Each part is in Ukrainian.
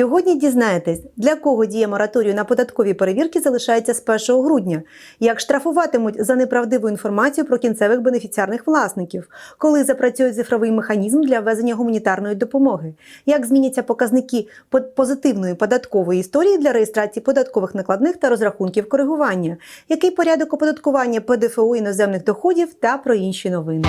Сьогодні дізнаєтесь, для кого дія мораторію на податкові перевірки залишається з 1 грудня, як штрафуватимуть за неправдиву інформацію про кінцевих бенефіціарних власників, коли запрацює цифровий механізм для ввезення гуманітарної допомоги, як зміняться показники позитивної податкової історії для реєстрації податкових накладних та розрахунків коригування, який порядок оподаткування ПДФО іноземних доходів та про інші новини.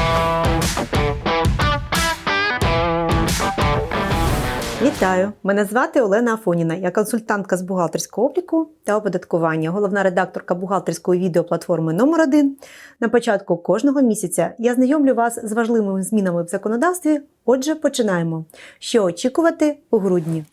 Вітаю! Мене звати Олена Афоніна. Я консультантка з бухгалтерського обліку та оподаткування, головна редакторка бухгалтерської відеоплатформи номер 1 На початку кожного місяця я знайомлю вас з важливими змінами в законодавстві. Отже, починаємо. Що очікувати у грудні?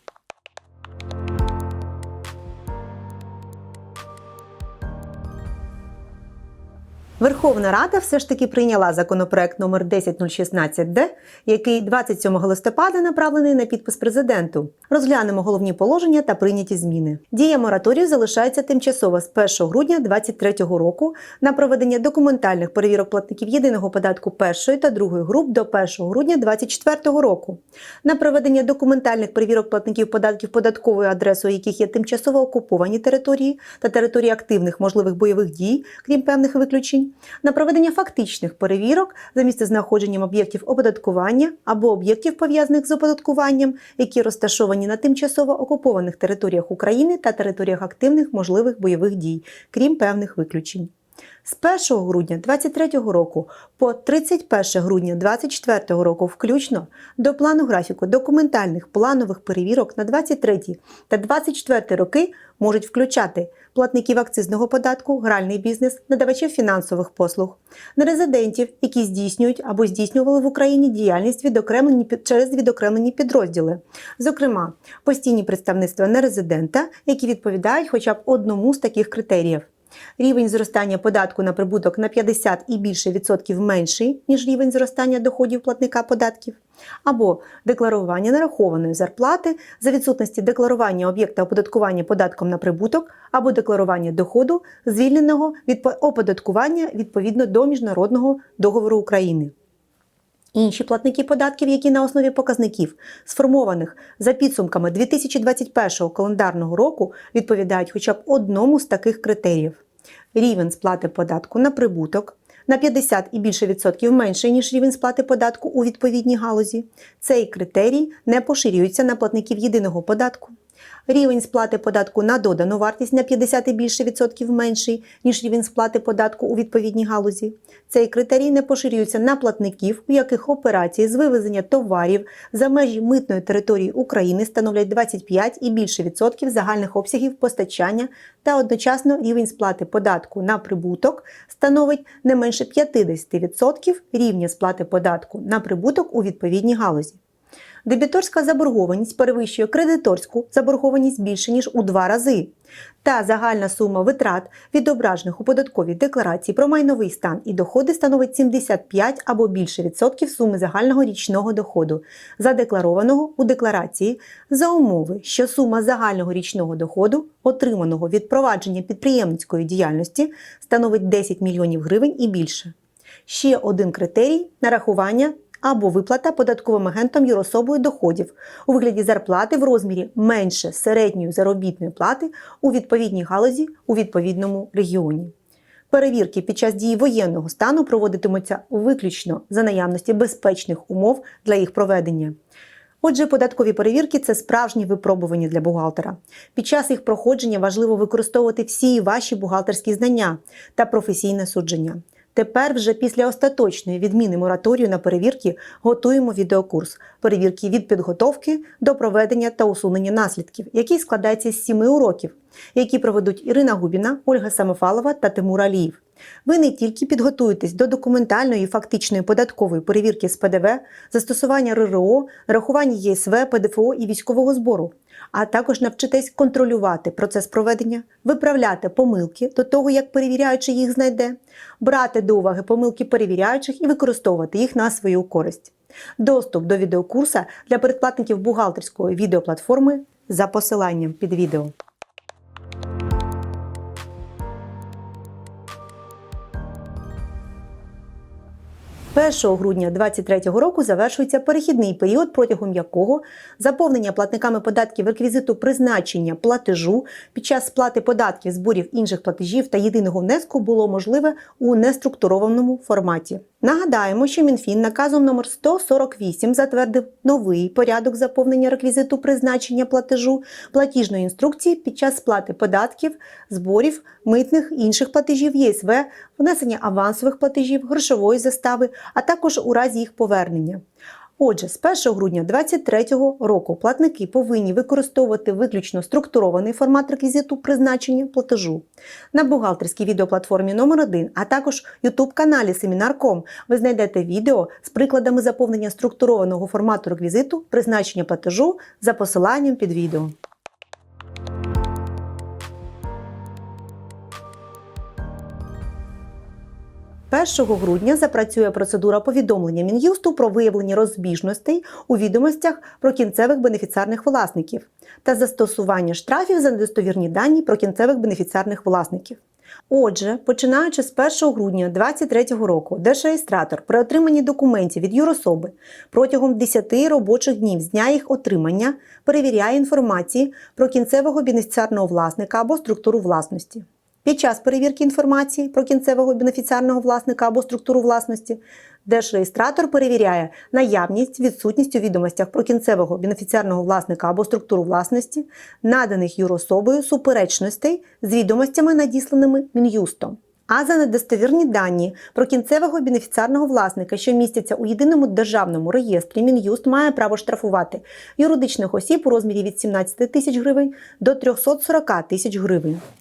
Верховна Рада все ж таки прийняла законопроект номер 10016-д, який 27 листопада направлений на підпис президенту. Розглянемо головні положення та прийняті зміни. Дія мораторію залишається тимчасово з 1 грудня 2023 року на проведення документальних перевірок платників єдиного податку першої та другої груп до 1 грудня 2024 року. На проведення документальних перевірок платників податків податковою адресою, яких є тимчасово окуповані території та території активних можливих бойових дій, крім певних виключень на проведення фактичних перевірок за місцезнаходженням об'єктів оподаткування або об'єктів пов'язаних з оподаткуванням, які розташовані на тимчасово окупованих територіях України та територіях активних можливих бойових дій, крім певних виключень. З 1 грудня 2023 року по 31 грудня 2024 року включно до плану графіку документальних планових перевірок на 23 та 2024 роки можуть включати платників акцизного податку, гральний бізнес, надавачів фінансових послуг, нерезидентів, які здійснюють або здійснювали в Україні діяльність відокремлені через відокремлені підрозділи, зокрема постійні представництва нерезидента, які відповідають хоча б одному з таких критеріїв. Рівень зростання податку на прибуток на 50 і більше відсотків менший, ніж рівень зростання доходів платника податків, або декларування нарахованої зарплати за відсутності декларування об'єкта оподаткування податком на прибуток або декларування доходу, звільненого від оподаткування відповідно до міжнародного договору України. Інші платники податків, які на основі показників, сформованих за підсумками 2021 календарного року, відповідають хоча б одному з таких критеріїв: рівень сплати податку на прибуток на 50 і більше відсотків менший, ніж рівень сплати податку у відповідній галузі. Цей критерій не поширюється на платників єдиного податку. Рівень сплати податку на додану вартість на 50 і більше відсотків менший, ніж рівень сплати податку у відповідній галузі. Цей критерій не поширюється на платників, у яких операції з вивезення товарів за межі митної території України становлять 25 і більше відсотків загальних обсягів постачання та одночасно рівень сплати податку на прибуток становить не менше 50% рівня сплати податку на прибуток у відповідній галузі. Дебіторська заборгованість перевищує кредиторську заборгованість більше ніж у два рази. Та загальна сума витрат, відображених у податковій декларації про майновий стан і доходи становить 75 або більше відсотків суми загального річного доходу, задекларованого у декларації за умови, що сума загального річного доходу, отриманого від провадження підприємницької діяльності, становить 10 мільйонів гривень і більше. Ще один критерій нарахування або виплата податковим агентом юрособою доходів у вигляді зарплати в розмірі менше середньої заробітної плати у відповідній галузі у відповідному регіоні. Перевірки під час дії воєнного стану проводитимуться виключно за наявності безпечних умов для їх проведення. Отже, податкові перевірки це справжні випробування для бухгалтера. Під час їх проходження важливо використовувати всі ваші бухгалтерські знання та професійне судження. Тепер, вже після остаточної відміни мораторію на перевірки, готуємо відеокурс перевірки від підготовки до проведення та усунення наслідків, який складається з сіми уроків, які проведуть Ірина Губіна, Ольга Самофалова та Тимур Аліїв. Ви не тільки підготуєтесь до документальної і фактичної податкової перевірки з ПДВ, застосування РРО, рахування ЄСВ, ПДФО і військового збору, а також навчитесь контролювати процес проведення, виправляти помилки до того, як перевіряючи їх знайде, брати до уваги помилки перевіряючих і використовувати їх на свою користь. Доступ до відеокурса для передплатників бухгалтерської відеоплатформи за посиланням під відео. 1 грудня 2023 року завершується перехідний період, протягом якого заповнення платниками податків реквізиту призначення платежу під час сплати податків, зборів інших платежів та єдиного внеску було можливе у неструктурованому форматі. Нагадаємо, що МінФін наказом номер 148 затвердив новий порядок заповнення реквізиту призначення платежу платіжної інструкції під час сплати податків, зборів, митних інших платежів ЄСВ, внесення авансових платежів, грошової застави, а також у разі їх повернення. Отже, з 1 грудня 2023 року платники повинні використовувати виключно структурований формат реквізиту призначення платежу. На бухгалтерській відеоплатформі номер 1 а також youtube каналі Семінар.ком ви знайдете відео з прикладами заповнення структурованого формату реквізиту призначення платежу за посиланням під відео. – 1 грудня запрацює процедура повідомлення Мін'юсту про виявлення розбіжностей у відомостях про кінцевих бенефіціарних власників та застосування штрафів за недостовірні дані про кінцевих бенефіціарних власників. Отже, починаючи з 1 грудня 2023 року, держреєстратор при отриманні документів від юрособи протягом 10 робочих днів з дня їх отримання перевіряє інформації про кінцевого бенефіціарного власника або структуру власності. Під час перевірки інформації про кінцевого бенефіціарного власника або структуру власності держреєстратор перевіряє наявність, відсутність у відомостях про кінцевого бенефіціарного власника або структуру власності, наданих юрособою суперечностей з відомостями, надісланими Мін'юстом. А за недостовірні дані про кінцевого бенефіціарного власника, що містяться у єдиному державному реєстрі, Мін'юст має право штрафувати юридичних осіб у розмірі від 17 тисяч гривень до 340 тисяч гривень. –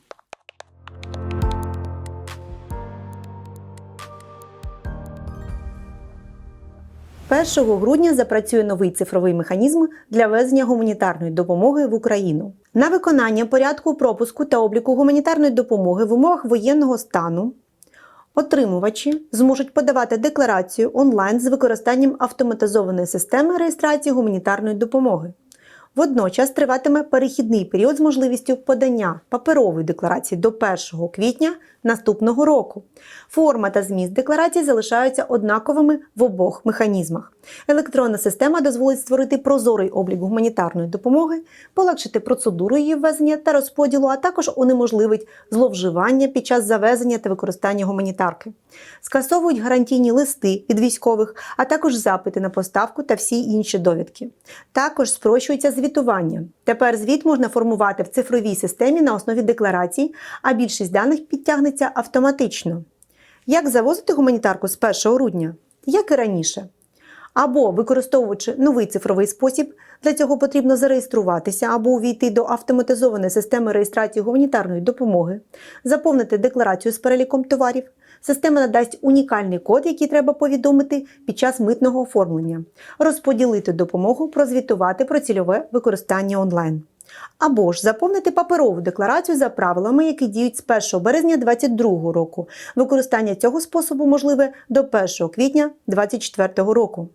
1 грудня запрацює новий цифровий механізм для везення гуманітарної допомоги в Україну. На виконання порядку пропуску та обліку гуманітарної допомоги в умовах воєнного стану отримувачі зможуть подавати декларацію онлайн з використанням автоматизованої системи реєстрації гуманітарної допомоги. Водночас триватиме перехідний період з можливістю подання паперової декларації до 1 квітня наступного року. Форма та зміст декларації залишаються однаковими в обох механізмах. Електронна система дозволить створити прозорий облік гуманітарної допомоги, полегшити процедуру її ввезення та розподілу, а також унеможливить зловживання під час завезення та використання гуманітарки. Скасовують гарантійні листи від військових, а також запити на поставку та всі інші довідки. Також спрощується звітування. Тепер звіт можна формувати в цифровій системі на основі декларацій, а більшість даних підтягнеться автоматично. Як завозити гуманітарку з 1 грудня? Як і раніше. Або використовуючи новий цифровий спосіб, для цього потрібно зареєструватися або увійти до автоматизованої системи реєстрації гуманітарної допомоги, заповнити декларацію з переліком товарів. Система надасть унікальний код, який треба повідомити під час митного оформлення, розподілити допомогу, прозвітувати про цільове використання онлайн. Або ж заповнити паперову декларацію за правилами, які діють з 1 березня 2022 року. Використання цього способу можливе до 1 квітня 2024 року.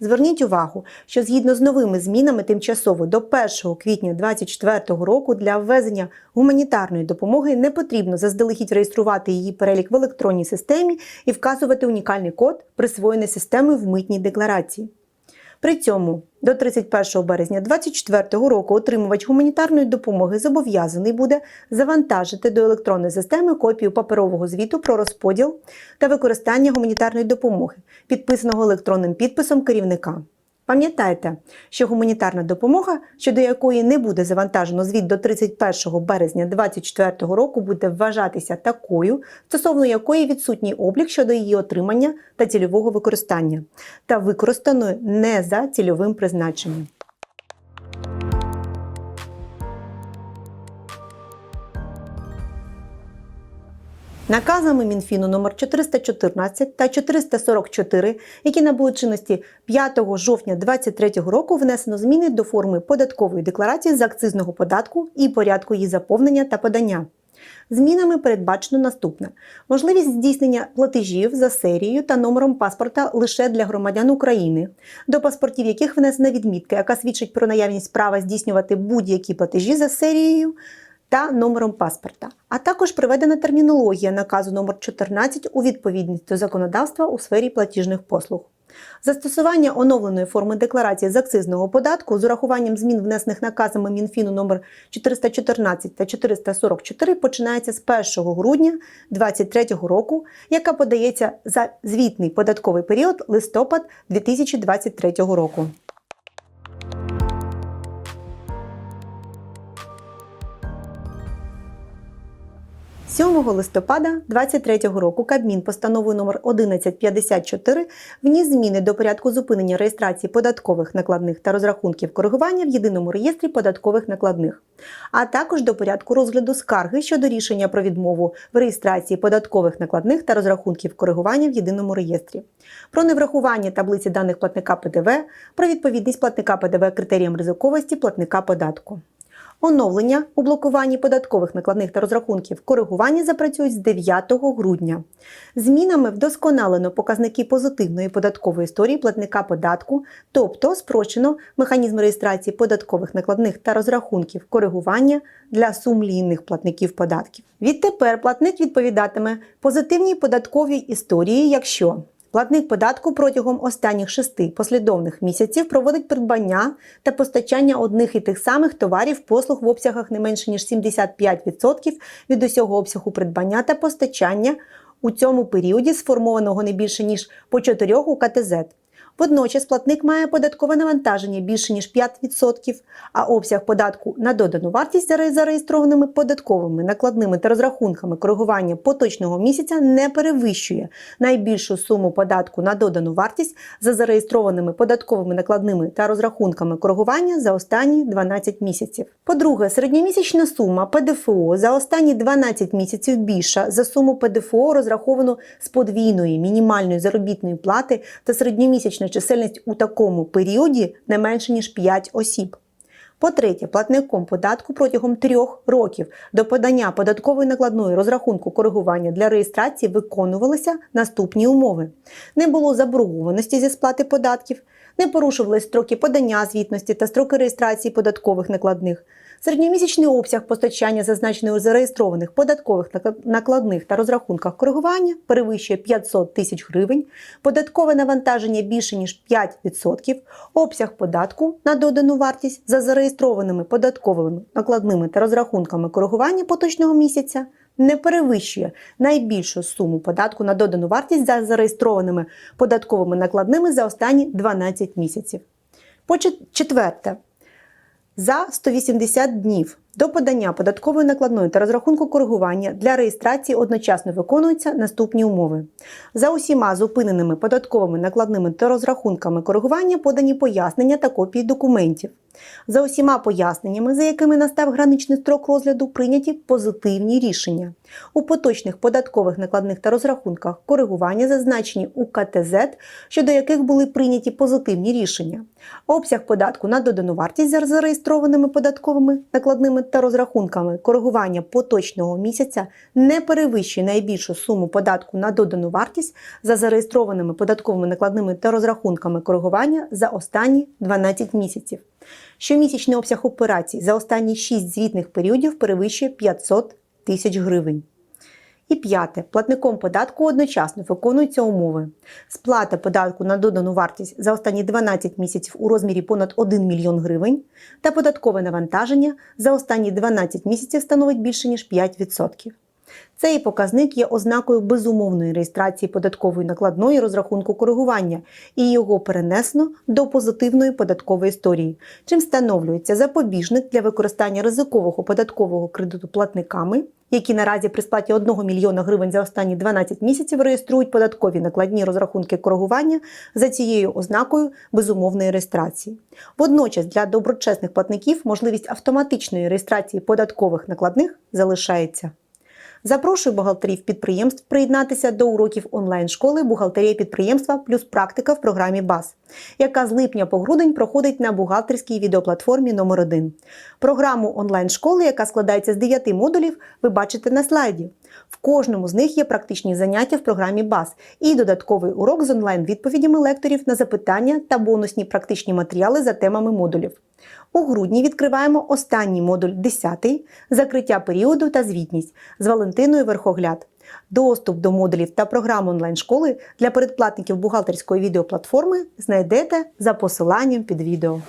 Зверніть увагу, що згідно з новими змінами тимчасово до 1 квітня 2024 року для ввезення гуманітарної допомоги не потрібно заздалегідь реєструвати її перелік в електронній системі і вказувати унікальний код, присвоєний системою в митній декларації. При цьому до 31 березня 2024 року отримувач гуманітарної допомоги зобов'язаний буде завантажити до електронної системи копію паперового звіту про розподіл та використання гуманітарної допомоги, підписаного електронним підписом керівника. Пам'ятайте, що гуманітарна допомога, щодо якої не буде завантажено звіт до 31 березня 2024 року, буде вважатися такою, стосовно якої відсутній облік щодо її отримання та цільового використання, та використаною не за цільовим призначенням. Наказами Мінфіну номер 414 та 444, які набули чинності 5 жовтня 2023 року, внесено зміни до форми податкової декларації з акцизного податку і порядку її заповнення та подання. Змінами передбачено наступне: можливість здійснення платежів за серією та номером паспорта лише для громадян України, до паспортів яких внесена відмітка, яка свідчить про наявність права здійснювати будь-які платежі за серією та номером паспорта, а також приведена термінологія наказу номер 14 у відповідність до законодавства у сфері платіжних послуг. Застосування оновленої форми декларації з акцизного податку з урахуванням змін, внесених наказами Мінфіну номер 414 та 444 починається з 1 грудня 2023 року, яка подається за звітний податковий період листопад 2023 року. 7 листопада 2023 року Кабмін постановою номер 1154 вніс зміни до порядку зупинення реєстрації податкових накладних та розрахунків коригування в єдиному реєстрі податкових накладних, а також до порядку розгляду скарги щодо рішення про відмову в реєстрації податкових накладних та розрахунків коригування в єдиному реєстрі, про неврахування таблиці даних платника ПДВ, про відповідність платника ПДВ критеріям ризиковості платника податку. Оновлення у блокуванні податкових накладних та розрахунків коригування запрацюють з 9 грудня. Змінами вдосконалено показники позитивної податкової історії платника податку, тобто спрощено механізм реєстрації податкових накладних та розрахунків коригування для сумлінних платників податків. Відтепер платник відповідатиме позитивній податковій історії, якщо Платник податку протягом останніх шести послідовних місяців проводить придбання та постачання одних і тих самих товарів послуг в обсягах не менше ніж 75% від усього обсягу придбання та постачання у цьому періоді, сформованого не більше ніж по 4 УКТЗ. Водночас платник має податкове навантаження більше ніж 5%, а обсяг податку на додану вартість за зареєстрованими податковими накладними та розрахунками коригування поточного місяця не перевищує найбільшу суму податку на додану вартість за зареєстрованими податковими накладними та розрахунками коригування за останні 12 місяців. По-друге, середньомісячна сума ПДФО за останні 12 місяців більша за суму ПДФО розраховану з подвійної мінімальної заробітної плати та середньомісячна чисельність у такому періоді не менше ніж 5 осіб. По-третє, платником податку протягом трьох років до подання податкової накладної розрахунку коригування для реєстрації виконувалися наступні умови: не було заборгованості зі сплати податків, не порушувались строки подання звітності та строки реєстрації податкових накладних. Середньомісячний обсяг постачання зазначених у зареєстрованих податкових накладних та розрахунках коригування перевищує 500 тисяч гривень, податкове навантаження більше ніж 5%, обсяг податку на додану вартість за зареєстрованими податковими накладними та розрахунками коригування поточного місяця не перевищує найбільшу суму податку на додану вартість за зареєстрованими податковими накладними за останні 12 місяців. По четверте, за 180 днів до подання податкової накладної та розрахунку коригування для реєстрації одночасно виконуються наступні умови. За усіма зупиненими податковими накладними та розрахунками коригування подані пояснення та копії документів. За усіма поясненнями, за якими настав граничний строк розгляду, прийняті позитивні рішення. У поточних податкових накладних та розрахунках коригування зазначені у КТЗ, щодо яких були прийняті позитивні рішення. Обсяг податку на додану вартість за зареєстрованими податковими накладними та розрахунками коригування поточного місяця не перевищує найбільшу суму податку на додану вартість за зареєстрованими податковими накладними та розрахунками коригування за останні 12 місяців. Щомісячний обсяг операцій за останні 6 звітних періодів перевищує 500 тисяч гривень. І п'яте. Платником податку одночасно виконуються умови. Сплата податку на додану вартість за останні 12 місяців у розмірі понад 1 мільйон гривень та податкове навантаження за останні 12 місяців становить більше ніж 5%. Цей показник є ознакою безумовної реєстрації податкової накладної розрахунку коригування і його перенесено до позитивної податкової історії, чим встановлюється запобіжник для використання ризикового податкового кредиту платниками, які наразі при сплаті 1 мільйона гривень за останні 12 місяців реєструють податкові накладні розрахунки коригування за цією ознакою безумовної реєстрації. Водночас для доброчесних платників можливість автоматичної реєстрації податкових накладних залишається. Запрошую бухгалтерів підприємств приєднатися до уроків онлайн-школи бухгалтерія підприємства плюс практика в програмі БАС, яка з липня по грудень проходить на бухгалтерській відеоплатформі номер 1 Програму онлайн-школи, яка складається з 9 модулів, ви бачите на слайді. В кожному з них є практичні заняття в програмі БАС і додатковий урок з онлайн-відповідями лекторів на запитання та бонусні практичні матеріали за темами модулів. У грудні відкриваємо останній модуль 10 закриття періоду та звітність з Валентиною Верхогляд. Доступ до модулів та програм онлайн-школи для передплатників бухгалтерської відеоплатформи знайдете за посиланням під відео.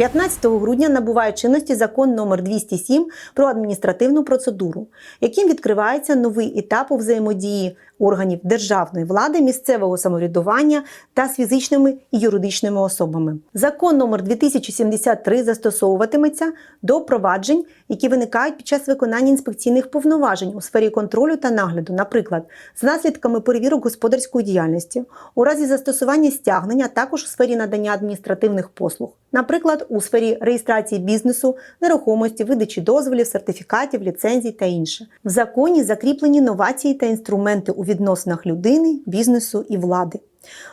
15 грудня набуває чинності закон номер 207 про адміністративну процедуру, яким відкривається новий етап у взаємодії органів державної влади, місцевого самоврядування та з фізичними і юридичними особами. Закон номер 2073 застосовуватиметься до проваджень, які виникають під час виконання інспекційних повноважень у сфері контролю та нагляду, наприклад, з наслідками перевірок господарської діяльності, у разі застосування стягнення, також у сфері надання адміністративних послуг, наприклад, у сфері реєстрації бізнесу, нерухомості, видачі дозволів, сертифікатів, ліцензій та інше. В законі закріплені новації та інструменти у відносинах людини, бізнесу і влади.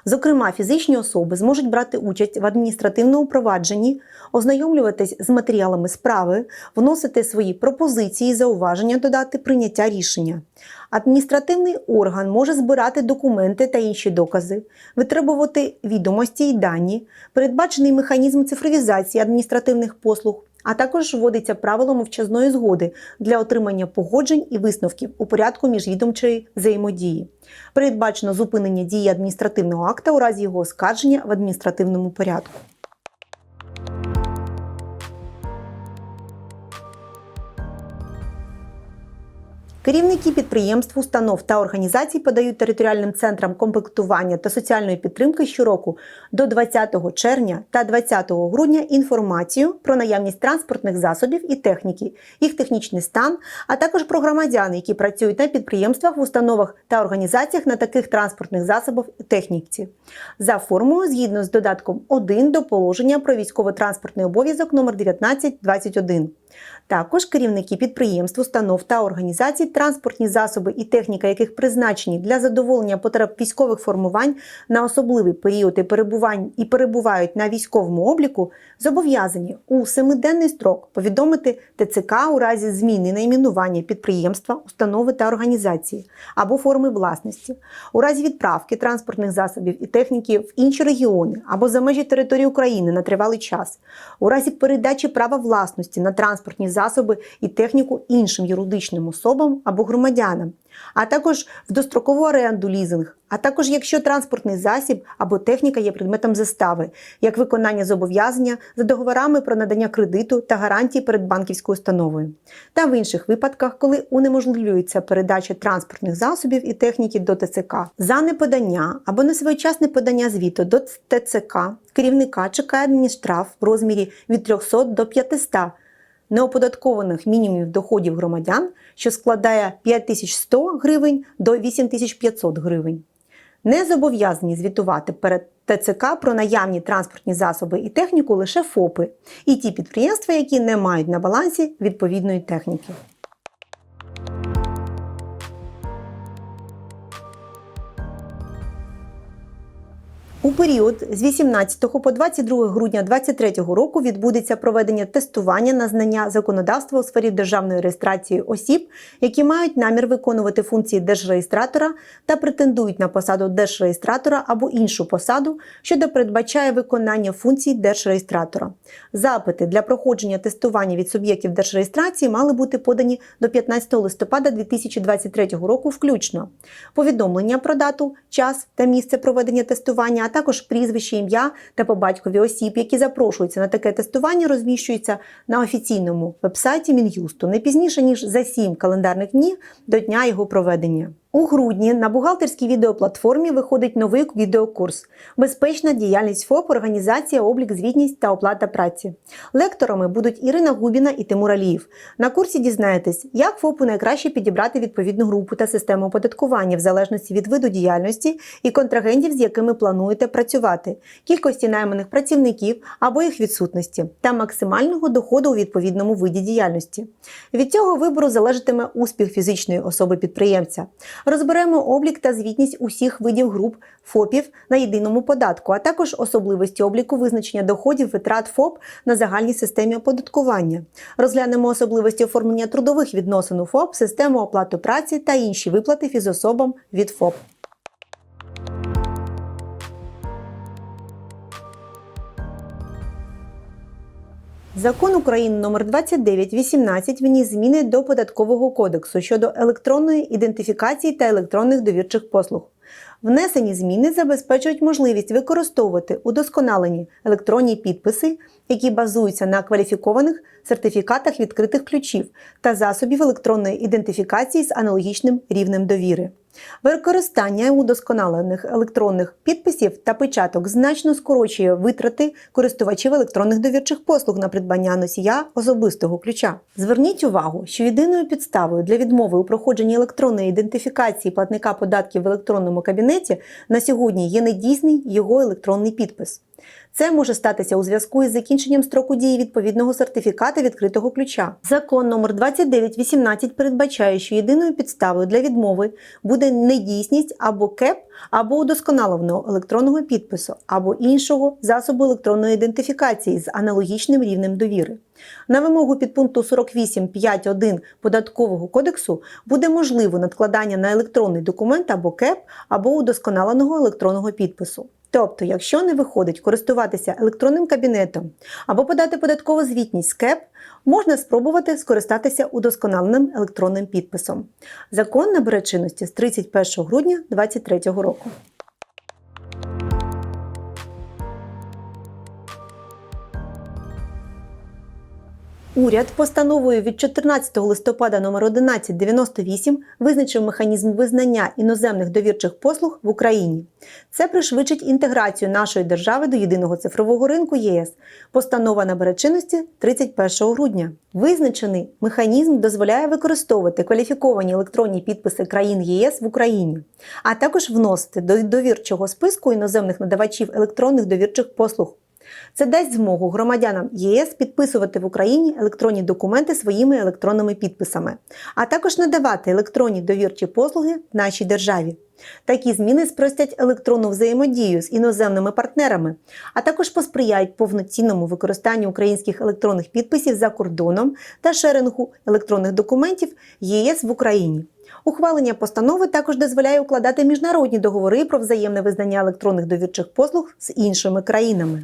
Зокрема, фізичні особи зможуть брати участь в адміністративному провадженні, ознайомлюватись з матеріалами справи, вносити свої пропозиції, зауваження, додати прийняття рішення. Адміністративний орган може збирати документи та інші докази, витребувати відомості й дані, передбачений механізм цифровізації адміністративних послуг, а також вводиться правило мовчазної згоди для отримання погоджень і висновків у порядку міжвідомчої взаємодії. Передбачено зупинення дії адміністративного акта у разі його оскарження в адміністративному порядку. Керівники підприємств, установ та організацій подають територіальним центрам комплектування та соціальної підтримки щороку до 20 червня та 20 грудня інформацію про наявність транспортних засобів і техніки, їх технічний стан, а також про громадян, які працюють на підприємствах, в установах та організаціях на таких транспортних засобах і техніці. За формулою згідно з додатком 1 до положення про військово-транспортний обов'язок номер 1921. Також керівники підприємств, установ та організацій, транспортні засоби і техніка, яких призначені для задоволення потреб військових формувань на особливий період і перебувань і перебувають на військовому обліку, зобов'язані у семиденний строк повідомити ТЦК у разі зміни найменування підприємства, установи та організації або форми власності, у разі відправки транспортних засобів і техніки в інші регіони або за межі території України на тривалий час, у разі передачі права власності на транспортні засоби і техніку іншим юридичним особам або громадянам, а також в дострокову оренду лізинг, а також якщо транспортний засіб або техніка є предметом застави, як виконання зобов'язання за договорами про надання кредиту та гарантії перед банківською установою, та в інших випадках, коли унеможливлюється передача транспортних засобів і техніки до ТЦК. За неподання або несвоєчасне подання звіту до ТЦК, керівника чекає адмінштраф в розмірі від 300 до 500 неоподаткованих мінімумів доходів громадян, що складає 5100 гривень до 8500 гривень. Не зобов'язані звітувати перед ТЦК про наявні транспортні засоби і техніку лише ФОПи і ті підприємства, які не мають на балансі відповідної техніки. У період з 18 по 22 грудня 2023 року відбудеться проведення тестування на знання законодавства у сфері державної реєстрації осіб, які мають намір виконувати функції держреєстратора та претендують на посаду держреєстратора або іншу посаду, що передбачає виконання функцій держреєстратора. Запити для проходження тестування від суб'єктів держреєстрації мали бути подані до 15 листопада 2023 року включно. Повідомлення про дату, час та місце проведення тестування а також прізвище, ім'я та по батькові осіб, які запрошуються на таке тестування, розміщуються на офіційному вебсайті Мін'юсту не пізніше ніж за 7 календарних днів до дня його проведення. У грудні на бухгалтерській відеоплатформі виходить новий відеокурс Безпечна діяльність ФОП, організація, облік, звітність та оплата праці. Лекторами будуть Ірина Губіна і Тимур Аліїв. На курсі дізнаєтесь, як ФОПу найкраще підібрати відповідну групу та систему оподаткування в залежності від виду діяльності і контрагентів, з якими плануєте працювати, кількості найманих працівників або їх відсутності та максимального доходу у відповідному виді діяльності. Від цього вибору залежатиме успіх фізичної особи підприємця. Розберемо облік та звітність усіх видів груп ФОПів на єдиному податку, а також особливості обліку визначення доходів витрат ФОП на загальній системі оподаткування. Розглянемо особливості оформлення трудових відносин у ФОП, систему оплати праці та інші виплати фізособам від ФОП. Закон України номер 2918 вніс зміни до податкового кодексу щодо електронної ідентифікації та електронних довірчих послуг. Внесені зміни забезпечують можливість використовувати удосконалені електронні підписи, які базуються на кваліфікованих сертифікатах відкритих ключів та засобів електронної ідентифікації з аналогічним рівнем довіри. Використання удосконалених електронних підписів та печаток значно скорочує витрати користувачів електронних довірчих послуг на придбання носія особистого ключа. Зверніть увагу, що єдиною підставою для відмови у проходженні електронної ідентифікації платника податків в електронному кабінеті на сьогодні є недійсний його електронний підпис. Це може статися у зв'язку із закінченням строку дії відповідного сертифіката відкритого ключа. Закон номер 2918 передбачає, що єдиною підставою для відмови буде недійсність або КЕП, або удосконаленого електронного підпису, або іншого засобу електронної ідентифікації з аналогічним рівнем довіри. На вимогу підпункту 48.5.1 Податкового кодексу буде можливо надкладання на електронний документ або КЕП, або удосконаленого електронного підпису. Тобто, якщо не виходить користуватися електронним кабінетом або подати податкову звітність СКЕП, КЕП, можна спробувати скористатися удосконаленим електронним підписом. Закон набере чинності з 31 грудня 2023 року. Уряд постановою від 14 листопада номер 1198 визначив механізм визнання іноземних довірчих послуг в Україні. Це пришвидшить інтеграцію нашої держави до єдиного цифрового ринку ЄС. Постанова набере чинності 31 грудня. Визначений механізм дозволяє використовувати кваліфіковані електронні підписи країн ЄС в Україні, а також вносити до довірчого списку іноземних надавачів електронних довірчих послуг. Це дасть змогу громадянам ЄС підписувати в Україні електронні документи своїми електронними підписами, а також надавати електронні довірчі послуги в нашій державі. Такі зміни спростять електронну взаємодію з іноземними партнерами, а також посприяють повноцінному використанню українських електронних підписів за кордоном та шерингу електронних документів ЄС в Україні. Ухвалення постанови також дозволяє укладати міжнародні договори про взаємне визнання електронних довірчих послуг з іншими країнами.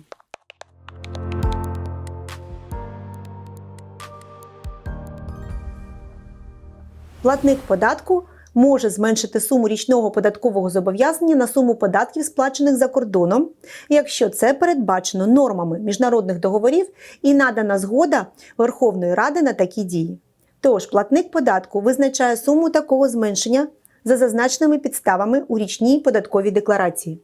Платник податку може зменшити суму річного податкового зобов'язання на суму податків, сплачених за кордоном, якщо це передбачено нормами міжнародних договорів і надана згода Верховної Ради на такі дії. Тож платник податку визначає суму такого зменшення за зазначеними підставами у річній податковій декларації.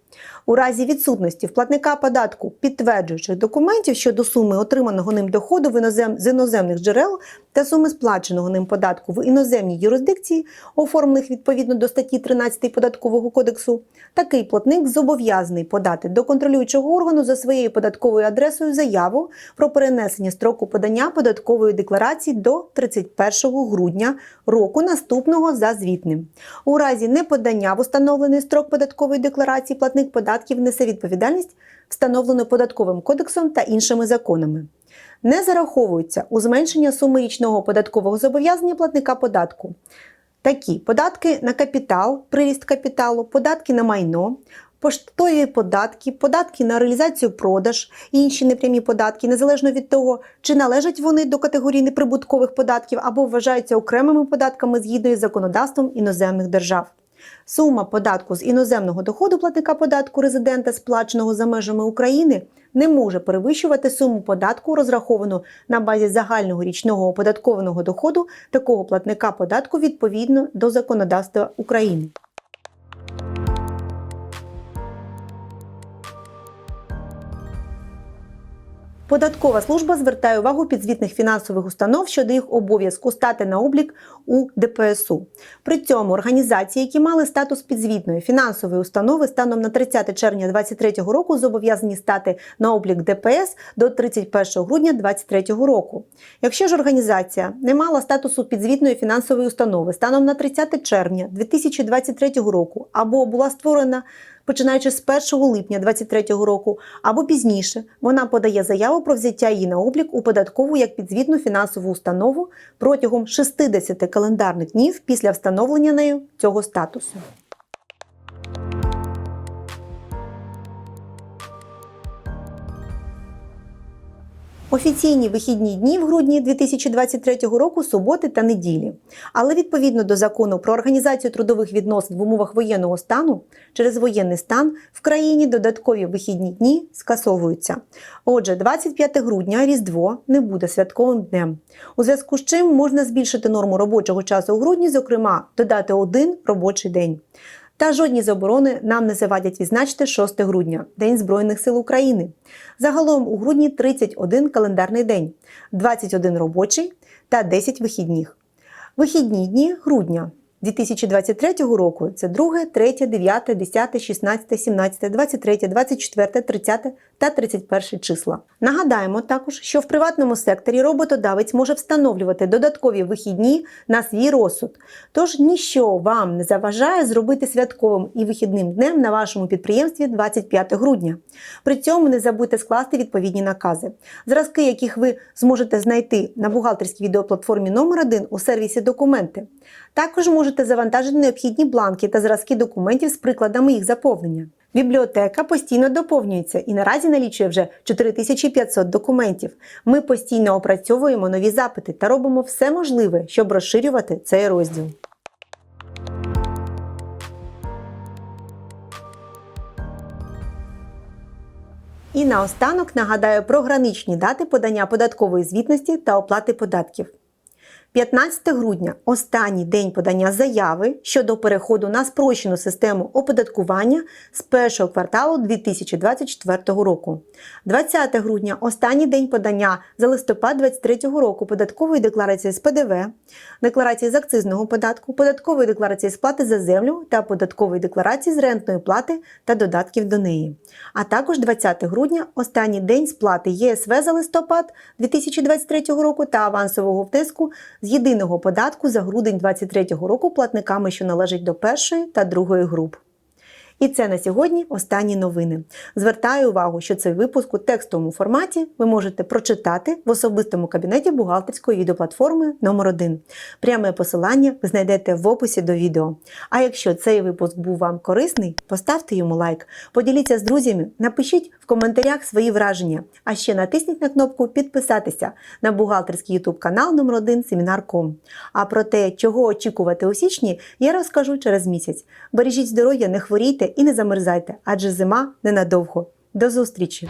У разі відсутності в платника податку підтверджуючих документів щодо суми отриманого ним доходу з іноземних джерел та суми сплаченого ним податку в іноземній юрисдикції, оформлених відповідно до статті 13 податкового кодексу, такий платник зобов'язаний подати до контролюючого органу за своєю податковою адресою заяву про перенесення строку подання податкової декларації до 31 грудня року наступного за звітним. У разі неподання в установлений строк податкової декларації платник податків несе відповідальність, встановлену податковим кодексом та іншими законами. Не зараховуються у зменшення суми річного податкового зобов'язання платника податку. Такі податки на капітал, приріст капіталу, податки на майно, поштові податки, податки на реалізацію продаж і інші непрямі податки, незалежно від того, чи належать вони до категорії неприбуткових податків або вважаються окремими податками згідно із законодавством іноземних держав. Сума податку з іноземного доходу платника податку резидента, сплаченого за межами України, не може перевищувати суму податку, розраховану на базі загального річного оподаткованого доходу такого платника податку відповідно до законодавства України. Податкова служба звертає увагу підзвітних фінансових установ щодо їх обов'язку стати на облік у ДПСУ. При цьому організації, які мали статус підзвітної фінансової установи станом на 30 червня 2023 року, зобов'язані стати на облік ДПС до 31 грудня 2023 року. Якщо ж організація не мала статусу підзвітної фінансової установи станом на 30 червня 2023 року або була створена починаючи з 1 липня 2023 року або пізніше, вона подає заяву про взяття її на облік у податкову як підзвітну фінансову установу протягом 60 календарних днів після встановлення нею цього статусу. Офіційні вихідні дні в грудні 2023 року суботи та неділі. Але відповідно до закону про організацію трудових відносин в умовах воєнного стану через воєнний стан в країні додаткові вихідні дні скасовуються. Отже, 25 грудня Різдво не буде святковим днем. У зв'язку з чим можна збільшити норму робочого часу у грудні, зокрема, додати один робочий день. Та жодні заборони нам не завадять відзначити 6 грудня День Збройних сил України. Загалом у грудні 31 календарний день, 21 робочий та 10 вихідних. Вихідні дні грудня 2023 року це 2, 3, 9, 10, 16, 17, 23, 24, 30 та 31 числа. Нагадаємо також, що в приватному секторі роботодавець може встановлювати додаткові вихідні на свій розсуд. Тож ніщо вам не заважає зробити святковим і вихідним днем на вашому підприємстві 25 грудня. При цьому не забудьте скласти відповідні накази, зразки яких ви зможете знайти на бухгалтерській відеоплатформі номер 1 у сервісі документи. Також можете завантажити необхідні бланки та зразки документів з прикладами їх заповнення. Бібліотека постійно доповнюється і наразі налічує вже 4500 документів. Ми постійно опрацьовуємо нові запити та робимо все можливе, щоб розширювати цей розділ. І наостанок нагадаю про граничні дати подання податкової звітності та оплати податків. 15 грудня останній день подання заяви щодо переходу на спрощену систему оподаткування з першого кварталу 2024 року. 20 грудня останній день подання за листопад 2023 року податкової декларації з ПДВ, декларації з акцизного податку, податкової декларації сплати за землю та податкової декларації з рентної плати та додатків до неї. А також 20 грудня останній день сплати ЄСВ за листопад 2023 року та авансового внеску з єдиного податку за грудень 2023 року платниками, що належать до першої та другої груп. І це на сьогодні останні новини. Звертаю увагу, що цей випуск у текстовому форматі ви можете прочитати в особистому кабінеті бухгалтерської відеоплатформи номер 1 Пряме посилання ви знайдете в описі до відео. А якщо цей випуск був вам корисний, поставте йому лайк, поділіться з друзями, напишіть коментарях свої враження, а ще натисніть на кнопку Підписатися на бухгалтерський YouTube канал номер 1 Семінар.ком. А про те, чого очікувати у січні, я розкажу через місяць. Бережіть здоров'я, не хворійте і не замерзайте, адже зима ненадовго. До зустрічі!